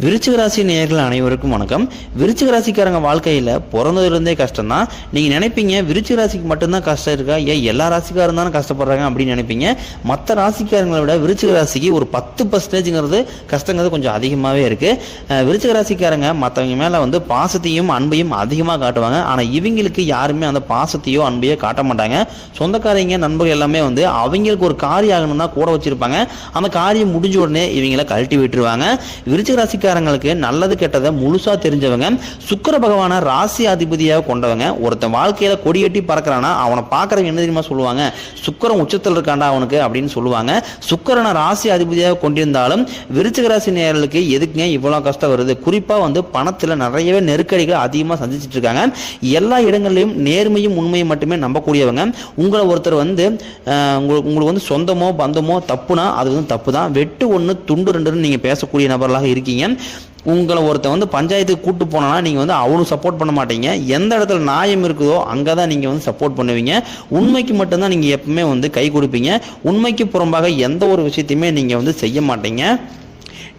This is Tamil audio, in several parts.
விருச்சிக ராசி நேயர்கள் அனைவருக்கும் வணக்கம். விருச்சிக ராசிக்காரங்க வாழ்க்கையில் பிறந்ததுலேருந்தே கஷ்டம் தான் நீங்கள் நினைப்பீங்க விருச்சிக ராசிக்கு மட்டும்தான் கஷ்டம் இருக்கா? ஏன் எல்லா ராசிக்காரும் தானே கஷ்டப்படுறாங்க அப்படின்னு நினைப்பீங்க. மற்ற ராசிக்காரங்களை விட விருச்சிக ராசிக்கு ஒரு பத்து பர்சன்டேஜுங்கிறது கஷ்டங்கிறது கொஞ்சம் அதிகமாகவே இருக்குது விருச்சிக ராசிக்காரங்க மற்றவங்க மேலே வந்து பாசத்தையும் அன்பையும் அதிகமாக காட்டுவாங்க. ஆனால் இவங்களுக்கு யாருமே அந்த பாசத்தையோ அன்பையோ காட்ட மாட்டாங்க. சொந்தக்காரங்க நண்பர்கள் எல்லாமே வந்து அவங்களுக்கு ஒரு காரியம் ஆகணும்னா கூட வச்சுருப்பாங்க. அந்த காரியம் முடிஞ்ச உடனே இவங்களை கழட்டி விட்டுருவாங்க. விருச்சிக ராசிக்காரங்களுக்கு நல்லது கெட்டதை முழுசா தெரிஞ்சவங்க சுக்கிர பகவான ராசி அதிபதியாக கொண்டவங்க ஒருத்தன் வாழ்க்கையில கொடியேட்டி பறக்கிறானா அவனை பார்க்கறவங்க என்ன தெரியுமா சொல்லுவாங்க? சுக்கரம் உச்சத்தில் இருக்காண்டா அவனுக்கு அப்படின்னு சொல்லுவாங்க. சுக்கரனை ராசி அதிபதியாக கொண்டிருந்தாலும் விருச்சிக ராசி நேர்களுக்கு எதுக்குங்க இவ்வளோ கஷ்டம் வருது? குறிப்பா வந்து பணத்துல நிறையவே நெருக்கடிகள் அதிகமாக சந்திச்சிட்டு இருக்காங்க. எல்லா இடங்கள்லையும் நேர்மையும் உண்மையும் மட்டுமே நம்பக்கூடியவங்க. உங்களை ஒருத்தர் வந்து உங்களுக்கு உங்களுக்கு வந்து சொந்தமோ பந்தமோ தப்புனா அது வந்து தப்பு தான் வெட்டு ஒன்று துண்டு ரெண்டுன்னு நீங்கள் பேசக்கூடிய நபர்களாக இருக்கீங்க. உங்களை ஒருத்தன் வந்து பஞ்சாயத்துக்கு கூட்டு போனா நீங்கள் வந்து அவனும் சப்போர்ட் பண்ண மாட்டீங்க. எந்த இடத்துல நியாயம் இருக்குதோ அங்கே தான் நீங்கள் வந்து சப்போர்ட் பண்ணுவீங்க. உண்மைக்கு மட்டும்தான் நீங்கள் எப்பவுமே வந்து கை கொடுப்பீங்க. உண்மைக்கு புறம்பாக எந்த ஒரு விஷயத்தையுமே நீங்கள் வந்து செய்ய மாட்டீங்க.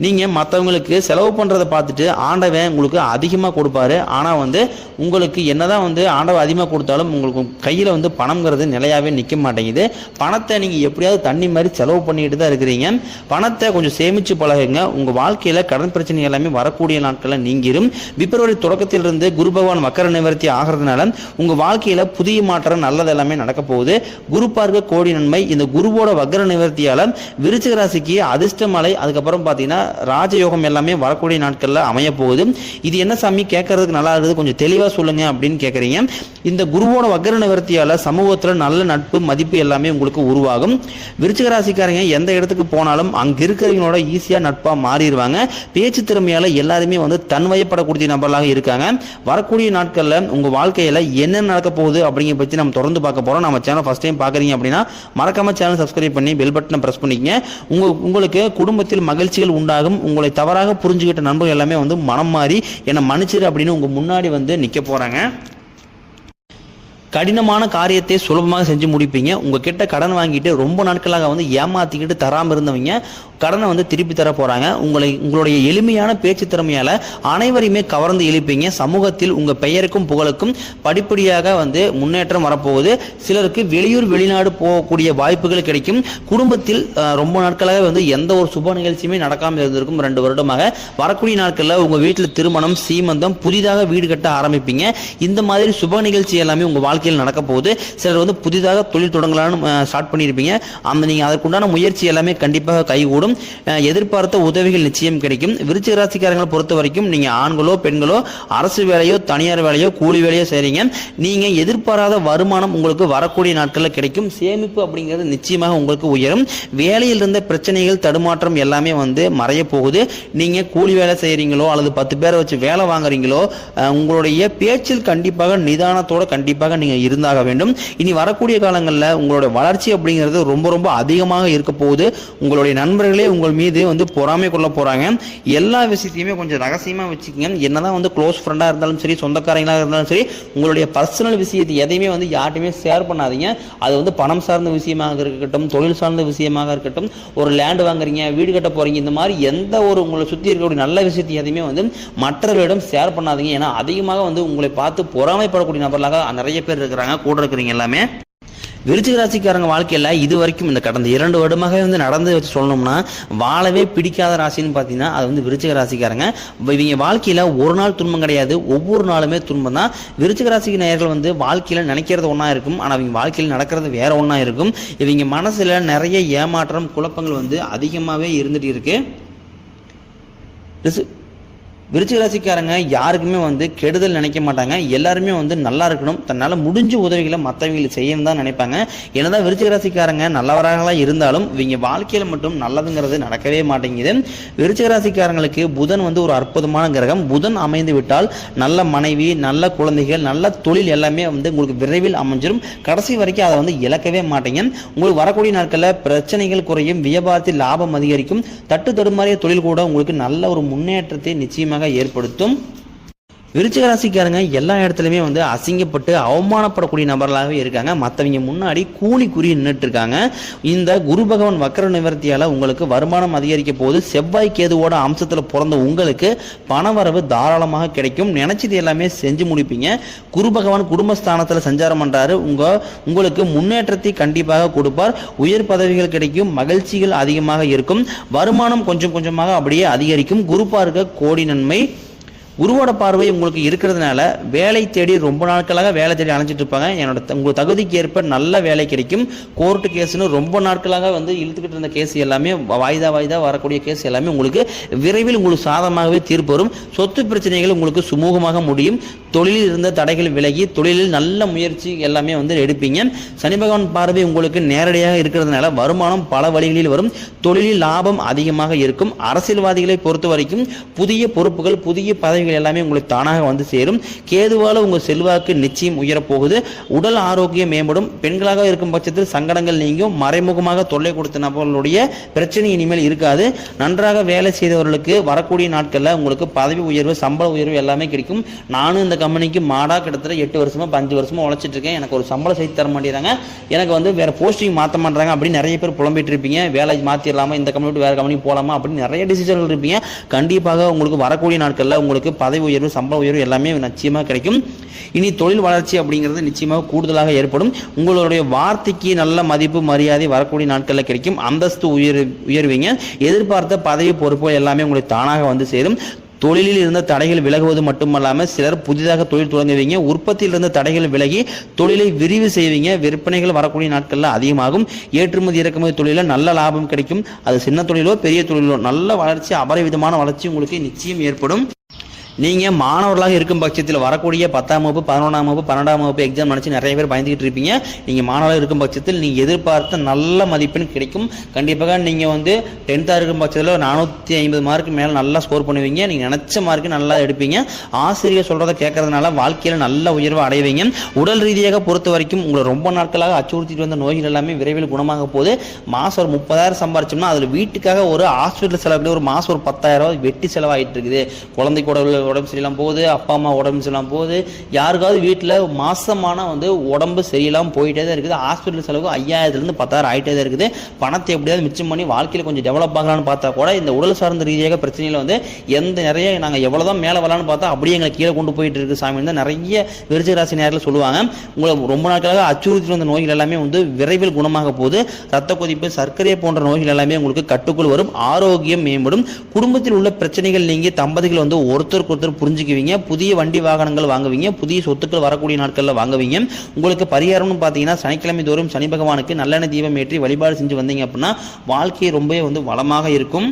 நீங்கள் மற்றவங்களுக்கு செலவு பண்ணுறதை பார்த்துட்டு ஆண்டவன் உங்களுக்கு அதிகமாக கொடுப்பாரு. ஆனால் வந்து உங்களுக்கு என்னதான் வந்து ஆண்டவன் அதிகமாக கொடுத்தாலும் உங்களுக்கு கையில் வந்து பணம்ங்கிறது நிலையாகவே நிற்க மாட்டேங்குது. பணத்தை நீங்கள் எப்படியாவது தண்ணி மாதிரி செலவு பண்ணிட்டு தான் இருக்கிறீங்க. பணத்தை கொஞ்சம் சேமித்து பழகுங்க. உங்கள் வாழ்க்கையில் கடன் பிரச்சனை எல்லாமே வரக்கூடிய நாட்களில் நீங்கிரும். பிப்ரவரி தொடக்கத்திலிருந்து குரு பகவான் மக்கர நிவர்த்தி ஆகிறதுனால உங்கள் வாழ்க்கையில் புதிய மாற்றம் நல்லது எல்லாமே நடக்க போகுது. குரு பார்க்க கோடி நன்மை. இந்த குருவோட வக்கர நிவர்த்தியால் விருச்சிக ராசிக்கு அதிர்ஷ்ட மலை. அதுக்கப்புறம் பார்த்தீங்கன்னா ராஜயோகம் எல்லாமே வரக்கூடிய நாட்களில் அமைய போகுது. இது என்ன சாமி? கேட்கறதுக்கு நல்லா இருக்குது. கொஞ்சம் தெளிவாக சொல்லுங்க அப்படின்னு கேட்குறீங்க. இந்த குருவோட வக்கர நிவர்த்தியால் சமூகத்தில் நல்ல நட்பு மதிப்பு எல்லாமே உங்களுக்கு உருவாகும். விருச்சிக ராசிக்காரங்க எந்த இடத்துக்கு போனாலும் அங்கே இருக்கிறவங்களோட ஈஸியாக நட்பாக மாறிடுவாங்க. பேச்சு திறமையால் எல்லாருமே வந்து தன்வயப்படக்கூடிய நபர்களாக இருக்காங்க. வரக்கூடிய நாட்களில் உங்கள் வாழ்க்கையில் என்ன நடக்க போகுது அப்படிங்கிற பற்றி நம்ம தொடர்ந்து பார்க்க போகிறோம் நம்ம சேனல் ஃபஸ்ட் டைம் பார்க்குறீங்க அப்படின்னா மறக்காம சேனல் சப்ஸ்கிரைப் பண்ணி பெல் பட்டனை ப்ரெஸ் பண்ணிக்கங்க. உங்க உங்களுக்கு குடும்பத்தில் மகிழ்ச்சிகள் உண்டாகும். உங்களை தவறாக புரிஞ்சுக்கிட்ட நண்பர்கள் எல்லாமே வந்து மனம் மாறி என்னை மன்னிச்சிரு அப்படின்னு உங்கள் முன்னாடி வந்து நிற்க போகிறாங்க கடினமான காரியத்தை சுலபமாக செஞ்சு முடிப்பீங்க. உங்ககிட்ட கடன் வாங்கிட்டு ரொம்ப நாட்களாக வந்து ஏமாத்திக்கிட்டு தராமல் இருந்தவங்க கடனை வந்து திருப்பி தர போறாங்க. உங்களை உங்களுடைய எளிமையான பேச்சு திறமையால அனைவரையுமே கவர்ந்து இழுப்பீங்க. சமூகத்தில் உங்க பெயருக்கும் புகழுக்கும் படிப்படியாக வந்து முன்னேற்றம் வரப்போகுது. சிலருக்கு வெளியூர் வெளிநாடு போகக்கூடிய வாய்ப்புகள் கிடைக்கும். குடும்பத்தில் ரொம்ப நாட்களாக வந்து எந்த ஒரு சுப நிகழ்ச்சியுமே நடக்காமல் இருந்திருக்கும். ரெண்டு வருடமாக வரக்கூடிய நாட்களில் உங்க வீட்டில் திருமணம் சீமந்தம் புதிதாக வீடு கட்ட ஆரம்பிப்பீங்க. இந்த மாதிரி சுப நிகழ்ச்சி எல்லாமே உங்க வாழ்க்கையில் நடக்க போகுது சிலர் வந்து புதிதாக தொழில் தொடங்கலாம்னு ஸ்டார்ட் பண்ணியிருப்பீங்க. அந்த நீங்கள் அதற்குண்டான முயற்சி எல்லாமே கண்டிப்பாக கைகூடும். எதிர்பார்த்த உதவிகள் நிச்சயம் கிடைக்கும். விருச்சிக ராசிக்காரங்களை பொறுத்த வரைக்கும் நீங்க ஆண்களோ பெண்களோ அரசு வேலையோ தனியார் வேலையோ கூலி வேலையோ செய்கிறீங்க நீங்க எதிர்பாராத வருமானம் உங்களுக்கு வரக்கூடிய நாட்களில் கிடைக்கும். சேமிப்பு அப்படிங்கிறது நிச்சயமாக உங்களுக்கு உயரும். வேலையில் இருந்த பிரச்சனைகள் தடுமாற்றம் எல்லாமே வந்து மறைய போகுது. நீங்க கூலி வேலை செய்கிறீங்களோ அல்லது பத்து பேரை வச்சு வேலை வாங்குறீங்களோ உங்களுடைய பேச்சில் கண்டிப்பாக நிதானத்தோட கண்டிப்பாக நீங்கள் இருந்தாக வேண்டும். இனி வரக்கூடிய காலங்களில் உங்களுடைய வளர்ச்சி அப்படிங்கிறது ரொம்ப ரொம்ப அதிகமாக இருக்க போகுது. உங்களுடைய நண்பர்களே உங்கள் மீது வந்து பொறாமை கொள்ள போகிறாங்க எல்லா விஷயத்தையுமே கொஞ்சம் ரகசியமாக வச்சுக்கோங்க. என்னதான் வந்து க்ளோஸ் ஃப்ரெண்டாக இருந்தாலும் சரி சொந்தக்காரங்களாக இருந்தாலும் சரி உங்களுடைய பர்சனல் விஷயத்தை எதையுமே வந்து யார்ட்டையுமே ஷேர் பண்ணாதீங்க. அது வந்து பணம் சார்ந்த விஷயமாக இருக்கட்டும் தொழில் சார்ந்த விஷயமாக இருக்கட்டும் ஒரு லேண்ட் வாங்குறீங்க வீடு கட்ட போகிறீங்க இந்த மாதிரி எந்த ஒரு உங்களை சுற்றி இருக்கக்கூடிய நல்ல விஷயத்தை எதையுமே வந்து மற்றவர்களிடம் ஷேர் பண்ணாதீங்க. ஏன்னா அதிகமாக வந்து உங்களை பார்த்து பொறாமைப்படக்கூடிய நபர்களாக நிறைய பேர் இருக்கிறாங்க கூட இருக்கிறீங்க எல்லாமே. விருச்சிக ராசிக்காரங்க வாழ்க்கையில் இது வரைக்கும் இந்த கடந்த இரண்டு வருடமாக வந்து நடந்து வச்சு சொல்லணும்னா வாழவே பிடிக்காத ராசின்னு பார்த்தீங்கன்னா அது வந்து விருச்சிக ராசிக்காரங்க. இவங்க வாழ்க்கையில் ஒரு நாள் துன்பம் கிடையாது ஒவ்வொரு நாளுமே துன்பம் தான். விருச்சிக ராசிக்கு நேயர்கள் வந்து வாழ்க்கையில் நினைக்கிறது ஒன்றா இருக்கும் ஆனால் அவங்க வாழ்க்கையில் நடக்கிறது வேற ஒன்றா இருக்கும். இவங்க மனசில் நிறைய ஏமாற்றம் குழப்பங்கள் வந்து அதிகமாகவே இருந்துகிட்டு இருக்கு. விருச்சிக ராசிக்காரங்க யாருக்குமே வந்து கெடுதல் நினைக்க மாட்டாங்க. எல்லாருமே வந்து நல்லா இருக்கணும். தன்னால் முடிஞ்ச உதவிகளை மற்றவங்களுக்கு செய்யணும் தான் நினைப்பாங்க. என்னதான் விருச்சிக ராசிக்காரங்க நல்லவராகலாம் இருந்தாலும் இவங்க வாழ்க்கையில் மட்டும் நல்லதுங்கிறது நடக்கவே மாட்டேங்குது. விருச்சிக ராசிக்காரங்களுக்கு புதன் வந்து ஒரு அற்புதமான கிரகம். புதன் அமைந்து விட்டால் நல்ல மனைவி நல்ல குழந்தைகள் நல்ல தொழில் எல்லாமே வந்து உங்களுக்கு விரைவில் அமைஞ்சிடும் கடைசி வரைக்கும் அதை வந்து இழக்கவே மாட்டீங்க. உங்களுக்கு வரக்கூடிய நாட்களில் பிரச்சனைகள் குறையும் வியாபாரத்தில் லாபம் அதிகரிக்கும். தட்டு தடுமாறிய தொழில் கூட உங்களுக்கு நல்ல ஒரு முன்னேற்றத்தை நிச்சயமாக ஏற்படுத்தும் விருச்சிக ராசிக்காரங்க எல்லா இடத்துலையுமே வந்து அசிங்கப்பட்டு அவமானப்படக்கூடிய நபர்களாகவே இருக்காங்க. மற்றவங்க முன்னாடி கூலி குறி நின்றுட்டு இருக்காங்க. இந்த குரு பகவான் வக்கர நிவர்த்தியால் உங்களுக்கு வருமானம் அதிகரிக்க போது செவ்வாய் கேதுவோட அம்சத்தில் பிறந்த உங்களுக்கு பணவரவு தாராளமாக கிடைக்கும். நினைச்சது எல்லாமே செஞ்சு முடிப்பீங்க. குரு பகவான் குடும்பஸ்தானத்தில் சஞ்சாரம் பண்ணுறாரு உங்கள் உங்களுக்கு முன்னேற்றத்தை கண்டிப்பாக கொடுப்பார். உயர் பதவிகள் கிடைக்கும். மகிழ்ச்சிகள் அதிகமாக இருக்கும். வருமானம் கொஞ்சம் கொஞ்சமாக அப்படியே அதிகரிக்கும். குருப்பாக இருக்க கோடி நன்மை. குருவோட பார்வை உங்களுக்கு இருக்கிறதுனால வேலை தேடி ரொம்ப நாட்களாக வேலை தேடி அலைஞ்சிட்டு இருப்பாங்க. என்னோட உங்கள் தகுதிக்கு ஏற்ப நல்ல வேலை கிடைக்கும். கோர்ட்டு கேஸ்னு ரொம்ப நாட்களாக வந்து இழுத்துக்கிட்டு இருந்த கேஸ் எல்லாமே வாய்தா வாய்தா வரக்கூடிய கேஸ் எல்லாமே உங்களுக்கு விரைவில் உங்களுக்கு சாதகமாகவே தீர்ப்பு வரும். சொத்து பிரச்சனைகள் உங்களுக்கு சுமூகமாக முடியும். தொழிலில் இருந்த தடைகள் விலகி தொழிலில் நல்ல முயற்சி எல்லாமே வந்து எடுப்பீங்க. சனி பகவான் பார்வை உங்களுக்கு நேரடியாக இருக்கிறதுனால வருமானம் பல வழிகளில் வரும். தொழிலில் லாபம் அதிகமாக இருக்கும். அரசியல்வாதிகளை பொறுத்த வரைக்கும் புதிய பொறுப்புகள் புதிய பதவிகள் எல்லாமே உங்களுக்கு தானாக வந்து சேரும். கேதுவால் உங்கள் செல்வாக்கு நிச்சயம் உயரப்போகுது. உடல் ஆரோக்கியம் மேம்படும். பெண்களாக இருக்கும் பட்சத்தில் சங்கடங்கள் நீங்கும். மறைமுகமாக தொல்லை கொடுத்த நபர்களுடைய பிரச்சனை இனிமேல் இருக்காது. நன்றாக வேலை செய்தவர்களுக்கு வரக்கூடிய நாட்களில் உங்களுக்கு பதவி உயர்வு சம்பள உயர்வு எல்லாமே கிடைக்கும். நானும் இந்த கம்பெனிக்கு மாடாக கிட்டத்தட்ட எட்டு வருஷமோ பஞ்சு வருஷமோ உழைச்சிட்டு இருக்கேன். எனக்கு ஒரு சம்பளம் செய்து தர மாட்டேங்கிறாங்க. எனக்கு வந்து வேற போஸ்டிங் மாற்ற மாட்டாங்க அப்படின்னு நிறைய பேர் புலம்பிட்டு இருப்பீங்க. வேலை மாற்றிடலாமா இந்த கம்பெனி விட்டு வேற கம்பெனி போகலாமா அப்படின்னு நிறைய டிசிஷன்கள் இருப்பீங்க. கண்டிப்பாக உங்களுக்கு வரக்கூடிய நாட்களில் உங்களுக்கு பதவி உயர்வு சம்பள உயர்வு எல்லாமே நிச்சயமாக கிடைக்கும். இனி தொழில் வளர்ச்சி அப்படிங்கிறது நிச்சயமாக கூடுதலாக ஏற்படும். உங்களுடைய வார்த்தைக்கு நல்ல மதிப்பு மரியாதை வரக்கூடிய நாட்களில் கிடைக்கும். அந்தஸ்து உயர் உயர்வீங்க. எதிர்பார்த்த பதவி பொறுப்பு எல்லாமே உங்களுக்கு தானாக வந்து சேரும். தொழிலில் இருந்த தடைகள் விலகுவது மட்டுமல்லாமல் சிலர் புதிதாக தொழில் தொடங்குவீங்க உற்பத்தியில் இருந்த தடைகள் விலகி தொழிலை விரிவு செய்வீங்க விற்பனைகள் வரக்கூடிய நாட்களில் அதிகமாகும். ஏற்றுமதி இறக்குமதி தொழிலில் நல்ல லாபம் கிடைக்கும். அது சின்ன தொழிலோ பெரிய தொழிலோ நல்ல வளர்ச்சி அபரிவிதமான வளர்ச்சி உங்களுக்கு நிச்சயம் ஏற்படும். நீங்கள் மாணவர்களாக இருக்கும் பட்சத்தில் வரக்கூடிய பத்தாம் வகுப்பு பதினொன்றாம் வகுப்பு பன்னெண்டாம் வகுப்பு எக்ஸாம் நினச்சி நிறைய பேர் பயந்துக்கிட்டு இருப்பீங்க. நீங்கள் மாணவராக இருக்கும் பட்சத்தில் நீங்கள் எதிர்பார்த்த நல்ல மதிப்பெண் கிடைக்கும். கண்டிப்பாக நீங்கள் வந்து டென்த்தாக இருக்கும் பட்சத்தில் நானூற்றி ஐம்பது மார்க்கு மேலே நல்லா ஸ்கோர் பண்ணுவீங்க. நீங்கள் நினச்ச மார்க்கு நல்லா எடுப்பீங்க. ஆசிரியர் சொல்கிறத கேட்கறதுனால வாழ்க்கையில் நல்ல உயர்வை அடைவீங்க. உடல் ரீதியாக பொறுத்த வரைக்கும் உங்களை ரொம்ப நாட்களாக அச்சுறுத்திட்டு வந்த நோய்கள் எல்லாமே விரைவில் குணமாக போது மாதம் ஒரு முப்பதாயிரம் சம்பாரிச்சோம்னா அதில் வீட்டுக்காக ஒரு ஹாஸ்பிட்டல் செலவுல ஒரு மாதம் ஒரு பத்தாயிரம் வெட்டி செலவாயிட்டு இருக்குது. குழந்தை கூட உள்ள உடம்பு சரியில்லாமல் போகுது அப்பா அம்மா உடம்பு சரியில்லாம போகுது. யாருக்காவது வீட்டில் மாசமான வந்து உடம்பு சரியில்லாமல் போயிட்டே தான் இருக்குது. ஹாஸ்பிட்டல் செலவு ஐயாயிரத்துலேருந்து பத்தாயிரம் ஆகிட்டே தான் இருக்குது. பணத்தை எப்படியாவது மிச்சம் பண்ணி வாழ்க்கையில் கொஞ்சம் டெவலப் ஆகலான்னு பார்த்தா கூட இந்த உடல் சார்ந்த ரீதியாக பிரச்சனையில் வந்து எந்த நிறைய நாங்கள் எவ்வளோ தான் மேலே வரலான்னு பார்த்தா அப்படியே எங்களை கீழே கொண்டு போயிட்டு இருக்கு சாமி. தான் நிறைய விருச்சிக ராசி நேரில் சொல்லுவாங்க உங்களை ரொம்ப நாட்களாக அச்சுறுத்தி வந்த நோய்கள் எல்லாமே வந்து விரைவில் குணமாக போகுது. ரத்த கொதிப்பு சர்க்கரை போன்ற நோய்கள் எல்லாமே உங்களுக்கு கட்டுக்குள் வரும். ஆரோக்கியம் மேம்படும். குடும்பத்தில் உள்ள பிரச்சனைகள் நீங்கி தம்பதிகள் வந்து ஒருத்தருக்கு ஒருத்தர் புரிஞ்சுக்குவீங்க. புதிய வண்டி வாகனங்கள் வாங்குவீங்க. புதிய சொத்துக்கள் வரக்கூடிய நாட்களில் வாங்குவீங்க. உங்களுக்கு பரிகாரம்னு பார்த்தீங்கன்னா சனிக்கிழமை தோறும் சனி பகவானுக்கு நல்லெண்ணெய் தீபம் ஏற்றி வழிபாடு செஞ்சு வந்தீங்க அப்படின்னா வாழ்க்கை ரொம்பவே வந்து வளமாக இருக்கும்.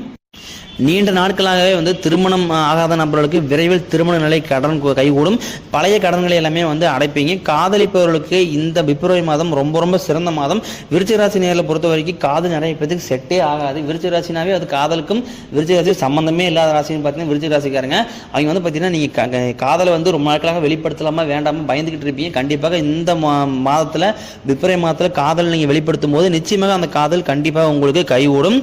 நீண்ட நாட்களாகவே வந்து திருமணம் ஆகாத நபர்களுக்கு விரைவில் திருமண நிலை கடன் கைகூடும். பழைய கடன்களை எல்லாமே வந்து அடைப்பீங்க. காதலிப்பவர்களுக்கு இந்த பிப்ரவரி மாதம் ரொம்ப ரொம்ப சிறந்த மாதம். விருச்சிகராசி நேரில் பொறுத்த வரைக்கும் காதல் நிறைய பேருக்கு செட்டே ஆகாது. விருச்சிகராசினாவே அது காதலுக்கும் விருச்சிகராசி சம்பந்தமே இல்லாத ராசின்னு பார்த்தீங்கன்னா விருச்சிகராசிக்காரங்க அவங்க வந்து பார்த்தீங்கன்னா நீங்கள் காதலை வந்து ரொம்ப நாட்களாக வெளிப்படுத்தலாமா வேண்டாமா பயந்துக்கிட்டு இருப்பீங்க. கண்டிப்பாக இந்த மா மாதத்தில் பிப்ரவரி மாதத்தில் காதல் நீங்கள் வெளிப்படுத்தும் போது நிச்சயமாக அந்த காதல் கண்டிப்பாக உங்களுக்கு கைகூடும்.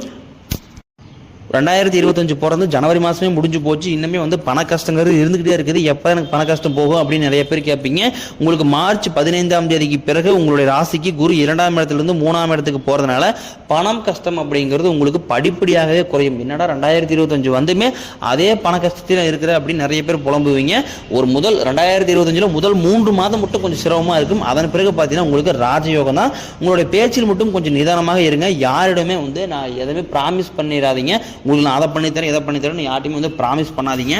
ரெண்டாயிரத்தி இருபத்தஞ்சு பிறந்து ஜனவரி மாதமே முடிஞ்சு போச்சு. இன்னுமே வந்து பண கஷ்டங்கிறது இருந்துகிட்டே இருக்குது. எப்போ எனக்கு பண கஷ்டம் போகும் அப்படின்னு நிறைய பேர் கேட்பீங்க. உங்களுக்கு மார்ச் பதினைந்தாம் தேதிக்கு பிறகு உங்களுடைய ராசிக்கு குரு இரண்டாம் இடத்துலேருந்து மூணாம் இடத்துக்கு போகிறதுனால பணம் கஷ்டம் அப்படிங்கிறது உங்களுக்கு படிப்படியாகவே குறையும். என்னடா ரெண்டாயிரத்தி இருபத்தஞ்சு வந்துமே அதே பண கஷ்டத்தில் இருக்கிற அப்படின்னு நிறைய பேர் புலம்புவீங்க. ஒரு முதல் ரெண்டாயிரத்தி இருபத்தஞ்சில் முதல் மூன்று மாதம் மட்டும் கொஞ்சம் சிரமமாக இருக்கும். அதன் பிறகு பார்த்தீங்கன்னா உங்களுக்கு ராஜயோகம் தான். உங்களுடைய பேச்சில் மட்டும் கொஞ்சம் நிதானமாக இருங்க. யாரிடமே வந்து நான் எதுவுமே ப்ராமிஸ் பண்ணிடாதீங்க. உங்களுக்கு நான் அதை பண்ணித்தரேன் இதை பண்ணித்தரேன் யார்ட்டையுமே வந்து ப்ராமிஸ் பண்ணாதீங்க.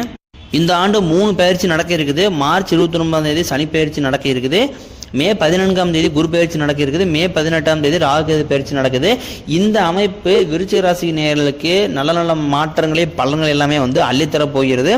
இந்த ஆண்டு மூணு பயிற்சி நடக்க இருக்குது. மார்ச் இருபத்தி ஒன்பதாம் தேதி சனி பயிற்சி நடக்க இருக்குது. மே பதினான்காம் தேதி குரு பயிற்சி நடக்க இருக்குது. மே பதினெட்டாம் தேதி ராகுகேது பயிற்சி நடக்குது. இந்த அமைப்பு விருச்சிக ராசி நேர்களுக்கு நல்ல நல்ல மாற்றங்களே பலன்கள் எல்லாமே வந்து அள்ளித்தர போகிறது.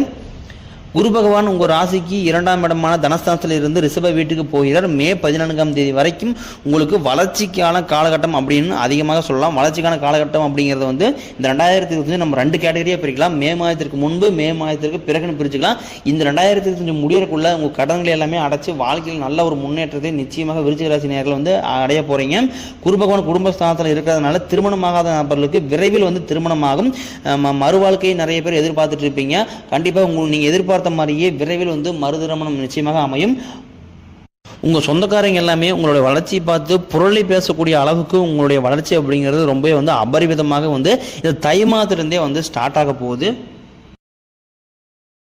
குரு பகவான் உங்கள் ராசிக்கு இரண்டாம் இடமான தனஸ்தானத்தில் இருந்து ரிஷப வீட்டுக்கு போகிறார். மே பதினான்காம் தேதி வரைக்கும் உங்களுக்கு வளர்ச்சிக்கான காலகட்டம் அப்படின்னு அதிகமாக சொல்லலாம். வளர்ச்சிக்கான காலகட்டம் அப்படிங்கிறது வந்து இந்த ரெண்டாயிரத்தி இருபத்தஞ்சு நம்ம ரெண்டு கேட்டகரியாக பிரிக்கலாம். மே மாதத்திற்கு முன்பு மே மாதத்திற்கு பிறகுன்னு பிரிச்சுக்கலாம். இந்த ரெண்டாயிரத்தி இருபத்தஞ்சு முடியறக்குள்ள உங்கள் கடன்களை எல்லாமே அடைச்சு வாழ்க்கையில் நல்ல ஒரு முன்னேற்றத்தை நிச்சயமாக விருச்சிக ராசி நேரில் வந்து அடைய போகிறீங்க குரு பகவான் குடும்பஸ்தானத்தில் இருக்கிறதுனால திருமணமாகாத நபர்களுக்கு விரைவில் வந்து திருமணமாகும். மறுவாழ்க்கையை ம- மறு வாழ்க்கையை நிறைய பேர் எதிர்பார்த்துட்டு இருப்பீங்க. கண்டிப்பாக உங்களுக்கு நீங்கள் எதிர்பார்த்து எதிர்பார்த்த மாதிரியே விரைவில் வந்து மறுதிருமணம் நிச்சயமாக அமையும். உங்கள் சொந்தக்காரங்க எல்லாமே உங்களுடைய வளர்ச்சியை பார்த்து புரளி பேசக்கூடிய அளவுக்கு உங்களுடைய வளர்ச்சி அப்படிங்கிறது ரொம்பவே வந்து அபரிவிதமாக வந்து இந்த தை மாதத்துலேருந்தே வந்து ஸ்டார்ட் ஆக போகுது.